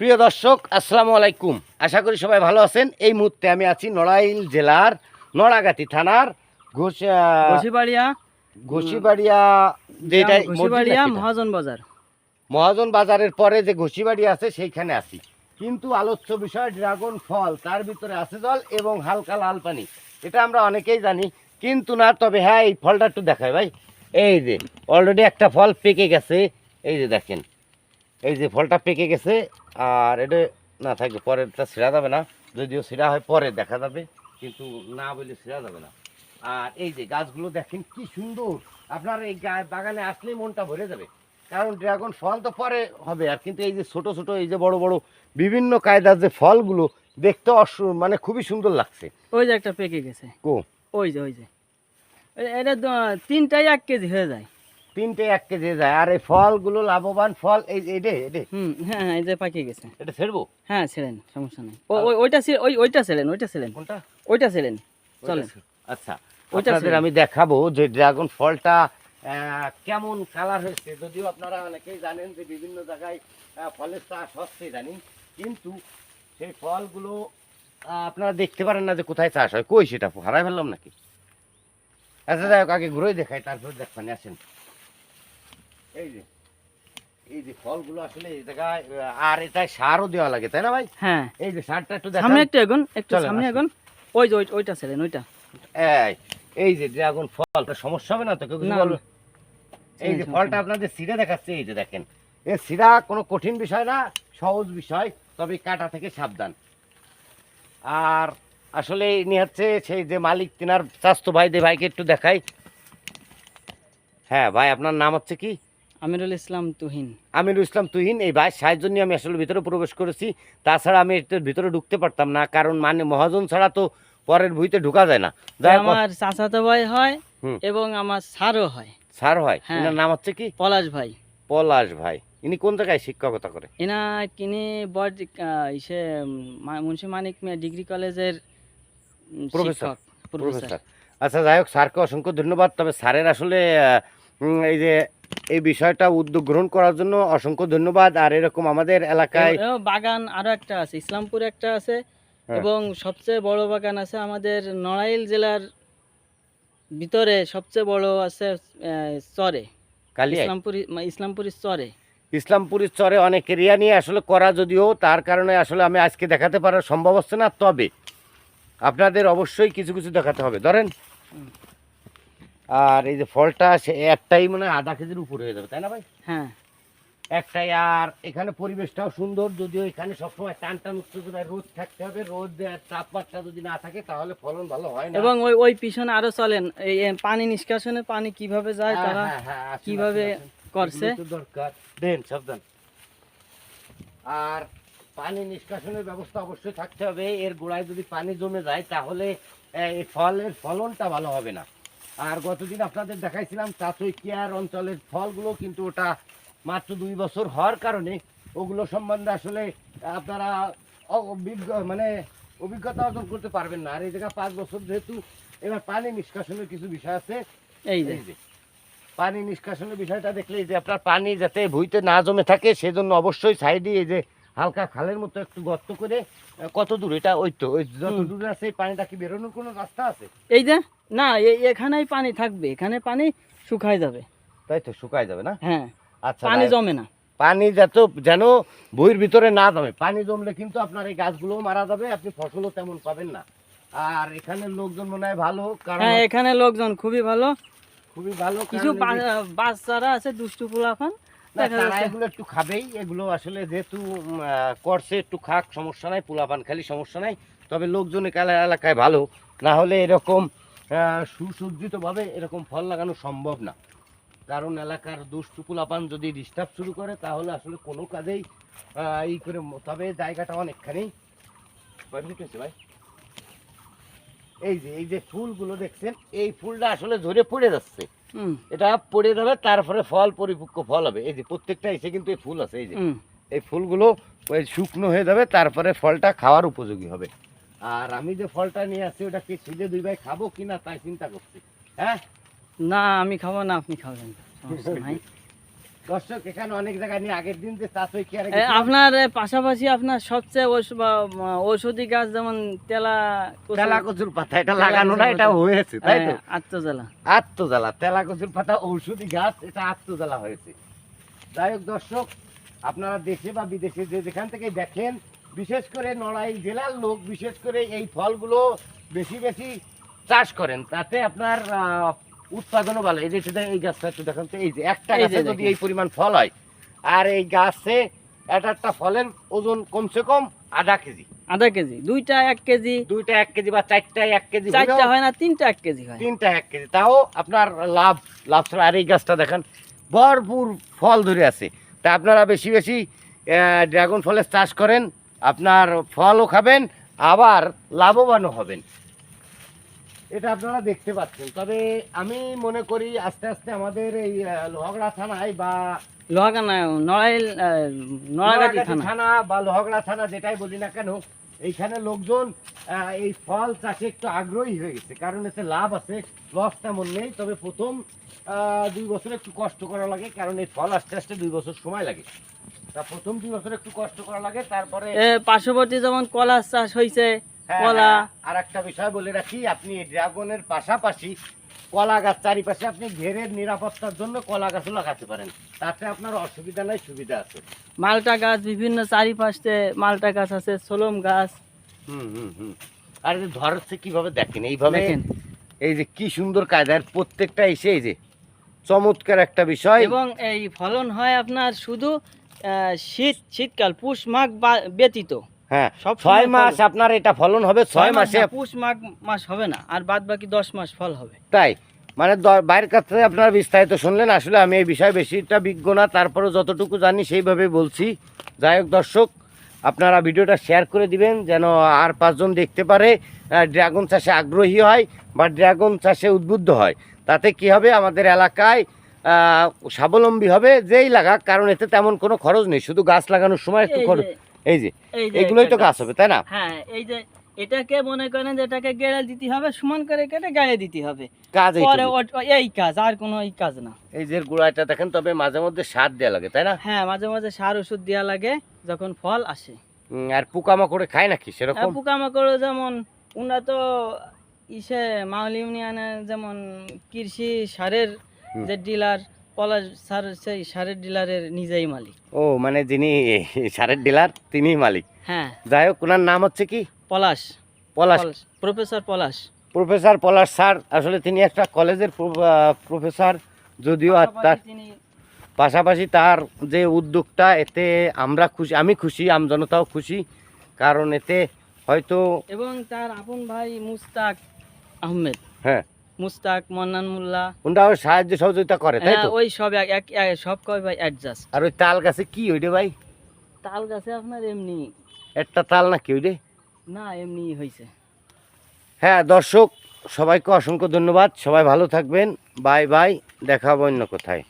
প্রিয় দর্শক আসসালামু আলাইকুম। আশা করি সবাই ভালো আছেন। এই মুহূর্তে আমি আছি নড়াইল জেলার নড়াগাতি থানার ঘোষ ঘষিবাড়িয়া ঘোষিবাড়িয়া যেটা মহাজন বাজার। মহাজন বাজারের পরে যে ঘোষিবাড়ি আছে সেইখানে আছি। কিন্তু আলোচ্য বিষয় ড্রাগন ফল তার ভিতরে আছে জল এবং হালকা লাল পানি। এটা আমরা অনেকেই জানি কিন্তু না তবে হ্যাঁ এই ফলটা একটু দেখায় ভাই। এই যে অলরেডি একটা ফল পেকে গেছে। এই যে দেখেন এই যে ফলটা পেকে গেছে আর এটা না থাকবে পরেরটা ছিঁড়া যাবে না। যদিও ছিঁড়া হয় পরে দেখা যাবে কিন্তু না বলে ছিঁড়া যাবে না। আর এই যে গাছগুলো দেখেন কি সুন্দর। আপনার এই বাগানে আসলেই মনটা ভরে যাবে। কারণ ড্রাগন ফল তো পরে হবে আর কিন্তু এই যে ছোট ছোট এই যে বড় বড় বিভিন্ন কায়দার যে ফলগুলো দেখতে অসু মানে খুবই সুন্দর লাগছে। ওই যে একটা পেকে গেছে। কো? ওই যে ওই যে। এটা তিনটাই এক কেজি হয়ে যায়। তিনটে এক কেজি যায়। আর এই ফলগুলো লাভবান ফল এই যে এডে এডে হুম হ্যাঁ হ্যাঁ এই যে পাকে গেছে। এটা ছেড়বো? হ্যাঁ ছেড়েন সমস্যা নেই। ও- ওই- ওইটা ওই ওইটা ছেড়েন ওইটা ছেড়েন। কোনটা? ওইটা ছেড়েন চলেন। আচ্ছা ওইটা আমি দেখাবো যে ড্রাগন ফলটা কেমন কালার হয়েছে। যদিও আপনারা অনেকেই জানেন যে বিভিন্ন জায়গায় ফলের চাষ হচ্ছে জানি। কিন্তু সেই ফলগুলো আপনারা দেখতে পারেন না যে কোথায় চাষ হয়। কই সেটা হারাই ফেললাম নাকি? আচ্ছা যাই হোক আগে ঘুরেই দেখাই তারপর দেখবেন আসেন। এই যে এই যে ফলগুলো আসলে এই জায়গায় আর এটায় সারও দেওয়া লাগে তাই না ভাই? হ্যাঁ। এই যে সারটা একটু সামনে একটু এগোন একটু সামনে আসুন। ওই যে ওইটা ছেড়েন ওইটা। এই এই যে ড্রাগন ফলটা সমস্যা হবে না তো? কেউ কিছু বলবে। এই যে ফলটা। আপনাদের সিরা দেখাচ্ছে এই যে দেখেন। এই সিরা কোনো কঠিন বিষয় না সহজ বিষয় তবে কাটা থেকে সাবধান। আর আসলে ইনি হচ্ছে সেই যে মালিক তিনার স্বাস্থ্য ভাই দে ভাইকে একটু দেখাই। হ্যাঁ ভাই আপনার নাম হচ্ছে কি? আমিরুল ইসলাম তুহিন। আমিরুল ইসলাম তুহিন এই ভাই সাহায্য নিয়ে আমি আসলে ভিতরে প্রবেশ করেছি। তাছাড়া আমি এটার ভিতরে ঢুকতে পারতাম না কারণ মানে মহাজন ছাড়া তো পরের ভুইতে ঢুকা যায় না। আমার চাচাতো ভাই হয় এবং আমার স্যারও হয়। স্যার হয়? হ্যাঁ। এনার নাম হচ্ছে কি? পলাশ ভাই। পলাশ ভাই। ইনি কোন জায়গায় শিক্ষকতা করে? এনা কিনে বড় ইসে মুন্সি মানিক মিয়া ডিগ্রি কলেজের প্রফেসর, প্রফেসর। প্রফেসর। আচ্ছা যাই হোক স্যারকে অসংখ্য ধন্যবাদ। তবে স্যারের আসলে এই যে এই বিষয়টা উদ্যোগ গ্রহণ করার জন্য অসংখ্য ধন্যবাদ। আর এরকম আমাদের এলাকায় বাগান আরও একটা আছে ইসলামপুরে একটা আছে হ্যাঁ। এবং সবচেয়ে বড় বাগান আছে আমাদের নড়াইল জেলার ভিতরে সবচেয়ে বড় আছে চরে। ইসলামপুরি ইসলামপুরের চরে। ইসলামপুরের চরে অনেক এরিয়া নিয়ে আসলে করা যদিও তার কারণে আসলে আমি আজকে দেখাতে পারার সম্ভব হচ্ছে না তবে আপনাদের অবশ্যই কিছু কিছু দেখাতে হবে। ধরেন। আর এই যে ফলটা সে একটাই মানে আধা কেজির উপরে হয়ে যাবে তাই না ভাই? হ্যাঁ। একটাই আর এখানে পরিবেশটাও সুন্দর যদিও এখানে সবসময় টান টান উত্তেজনায় রোদ থাকতে হবে রোদ তাপমাত্রা যদি না থাকে তাহলে ফলন ভালো হয় না। এবং ওই ওই পিছনে আরও চলেন এই পানি নিষ্কাশনে পানি কীভাবে যায় হ্যাঁ, তারা? হ্যাঁ, হ্যাঁ, কীভাবে। করছে? দরকার। দেন সাবধান। আর পানি নিষ্কাশনের ব্যবস্থা অবশ্যই থাকতে হবে। এর গোড়ায় যদি পানি জমে যায় তাহলে এই ফলের ফলনটা ভালো হবে না। আর গতদিন আপনাদের দেখাইছিলাম চাচই কেয়ার অঞ্চলের ফলগুলো কিন্তু ওটা মাত্র দুই বছর হওয়ার কারণে ওগুলো সম্বন্ধে আসলে আপনারা অভিজ্ঞ মানে অভিজ্ঞতা অর্জন করতে পারবেন না। আর এই জায়গা পাঁচ বছর যেহেতু এবার পানি নিষ্কাশনের কিছু বিষয় আছে। এই যে। পানি নিষ্কাশনের বিষয়টা দেখলে যে আপনার পানি যাতে ভুইতে না জমে থাকে সেজন্য অবশ্যই সাইডে এই যে হালকা খালের মতো একটু গর্ত করে কত দূর? এটা ওই তো ওই যত। দূরে আছে এই পানিটা কি বেরোনোর কোনো রাস্তা আছে? এই যে। না এখানেই পানি থাকবে এখানে পানি শুকায় যাবে। তাই তো শুকায় যাবে না? হ্যাঁ আচ্ছা পানি জমে না। পানি যত যেন বইয়ের ভিতরে না জমে। পানি জমলে কিন্তু আপনার এই গাছগুলোও মারা যাবে আপনি ফসলও তেমন পাবেন না। আর এখানে লোকজন মনে হয় ভালো কারণ হ্যাঁ এখানে লোকজন খুবই ভালো। খুবই ভালো কিছু বাচ্চারা আছে দুষ্টু পোলাফান এগুলো একটু খাবেই এগুলো আসলে যেহেতু করছে একটু খাক সমস্যা নাই পোলাপান খালি সমস্যা নাই তবে লোকজন এলাকায় ভালো। না হলে এরকম সুসজ্জিতভাবে এরকম ফল লাগানো সম্ভব না। কারণ এলাকার দুষ্টু পোলাপান যদি ডিস্টার্ব শুরু করে তাহলে আসলে কোনো কাজেই ই করে তবে জায়গাটা অনেকখানি ভাই। এই যে এই যে ফুলগুলো দেখছেন এই ফুলটা আসলে ঝরে পড়ে যাচ্ছে। হুম। এটা পড়ে যাবে তারপরে ফল পরিপক্ক ফল হবে। এই যে প্রত্যেকটা এসে কিন্তু এই ফুল আছে এই যে। এই ফুলগুলো শুকনো হয়ে যাবে তারপরে ফলটা খাওয়ার উপযোগী হবে। আর আমি যে ফলটা নিয়ে আসছি ওটা কি সিধে দুই ভাই খাব কিনা তাই চিন্তা করছি হ্যাঁ? না আমি খাব না আপনি খাবেন দর্শক এখানে অনেক জায়গায় নিয়ে আগের দিন যে চাষ হয়ে আপনার পাশাপাশি আপনার সবচেয়ে ঔষধি গাছ যেমন তেলা তেলা কচুর পাতা এটা লাগানো না এটা হয়েছে তাই তো? হ্যাঁ, আত্মজ্বালা। আত্মজ্বালা তেলা কচুর পাতা ঔষধি গাছ এটা আত্মজ্বালা হয়েছে। যাই হোক দর্শক আপনারা দেশে বা বিদেশে যে যেখান থেকে দেখেন বিশেষ করে নড়াই জেলার লোক বিশেষ করে এই ফলগুলো বেশি বেশি চাষ করেন। তাতে আপনার উৎপাদনও ভালো। এই যে সেটা এই গাছটা একটু দেখেন তো। এই যে একটা গাছে যদি এই পরিমাণ ফল হয় আর এই গাছে একটা একটা ফলের ওজন কমসে কম আধা কেজি। আধা কেজি। দুইটা এক কেজি। দুইটা এক কেজি বা চারটা এক কেজি চারটা হয় না তিনটা এক কেজি হয়। তিনটা এক কেজি। তাও আপনার লাভ লাভ ছাড়া। আর এই গাছটা দেখেন ভরপুর ফল ধরে আছে। তা আপনারা বেশি বেশি ড্রাগন ফলের চাষ করেন। আপনার ফলও খাবেন আবার লাভবানও হবেন। এটা আপনারা দেখতে পাচ্ছেন। তবে আমি মনে করি আস্তে আস্তে আমাদের এই লোহাগড়া থানায় বা লোহাগানা নড়াইল আহ, নড়াগাতি নোয়াগাতি থানা। থানা বা লোহাগড়া থানা যেটাই বলি না কেন এইখানে লোকজন এই ফল চাষে একটু আগ্রহী হয়ে গেছে। কারণ এতে লাভ আছে লস তেমন নেই তবে প্রথম আহ, দুই বছর একটু কষ্ট করা লাগে কারণ এই ফল আস্তে আস্তে দুই বছর সময় লাগে। প্রথম দুই বছর একটু কষ্ট করা লাগে তারপরে পার্শ্ববর্তী যেমন কলা চাষ হয়েছে হ্যাঁ, কলা। আর একটা বিষয় বলে রাখি আপনি ড্রাগনের পাশাপাশি কলা গাছ চারিপাশে আপনি ঘেরের নিরাপত্তার জন্য কলা গাছও লাগাতে পারেন। তাতে আপনার অসুবিধা নাই সুবিধা আছে। মালটা গাছ বিভিন্ন চারিপাশে মালটা গাছ আছে সোলম গাছ। হুম হুম হুম। আর যে ধরাচ্ছে কীভাবে দেখেন এইভাবে এই যে কি সুন্দর কায়দার প্রত্যেকটা এসে এই যে চমৎকার একটা বিষয়। এবং এই ফলন হয় আপনার শুধু শীত শীতকাল পুষ মাঘ ব্যতীত। হ্যাঁ সব ছয় মাস আপনার এটা ফলন হবে ছয় মাসে পুষ মাঘ মাস হবে না আর বাদ বাকি দশ মাস ফল হবে। তাই মানে বাইরের কাছ থেকে আপনারা বিস্তারিত শুনলেন আসলে আমি এই বিষয়ে বেশিটা বিজ্ঞ না তারপরে যতটুকু জানি সেইভাবে বলছি। যাই হোক দর্শক আপনারা ভিডিওটা শেয়ার করে দিবেন যেন আর পাঁচজন দেখতে পারে ড্রাগন চাষে আগ্রহী হয় বা ড্রাগন চাষে উদ্বুদ্ধ হয়। তাতে কি হবে? আমাদের এলাকায় স্বাবলম্বী হবে যেই লাগাক কারণ এতে তেমন কোনো খরচ নেই। শুধু গাছ লাগানোর সময় একটু খরচ এই যে এই যে এগুলোই তো গাছ হবে তাই না? হ্যাঁ এই যে এটাকে মনে করেন যে এটাকে গেড়ে দিতে হবে সমান করে কেটে গেড়ে দিতে হবে। কাজ এই কাজ আর কোনো এই কাজ না। এই যে গোড়াটা দেখেন তবে মাঝে মধ্যে সার দেওয়া লাগে তাই না? হ্যাঁ মাঝে মাঝে সার ওষুধ দেওয়া লাগে যখন ফল আসে। আর পোকামাকড়ে খায় নাকি সেরকম? পোকামাকড় যেমন ওনারা তো ইসে মাউল ইউনিয়নের যেমন কৃষি সারের। যে ডিলার পলাশ সার সেই সারের ডিলারের নিজেই মালিক। ও মানে যিনি সারের ডিলার তিনি মালিক। হ্যাঁ। যাই হোক ওনার নাম হচ্ছে কি? Palash. Palash. Professor Palash. Professor Palash sir আসলে তিনি একটা কলেজের প্রো- প্রফেসর যদিও আর তার পাশাপাশি পাশাপাশি তার যে উদ্যোগটা এতে আমরা খুশি আমি খুশি আমজনতাও খুশি কারণ এতে হয়তো এবং তার আপন ভাই মুস্তাক আহমেদ। হ্যাঁ। মুস্তাক মন্নান মোল্লা। ওনারাও সাহায্য সহযোগিতা করে তাই হ্যাঁ, তো? ওই সব এক এক- এক- সব কয় ভাই অ্যাডজাস্ট আর ওই তাল গাছে কি ওইটা ভাই? তাল গাছে আপনার এমনি। একটা তাল নাকি ওইটা না এমনি হয়েছে হ্যাঁ দর্শক সবাইকে অসংখ্য ধন্যবাদ। সবাই ভালো থাকবেন। বাই বাই দেখা হবে অন্য কোথায়।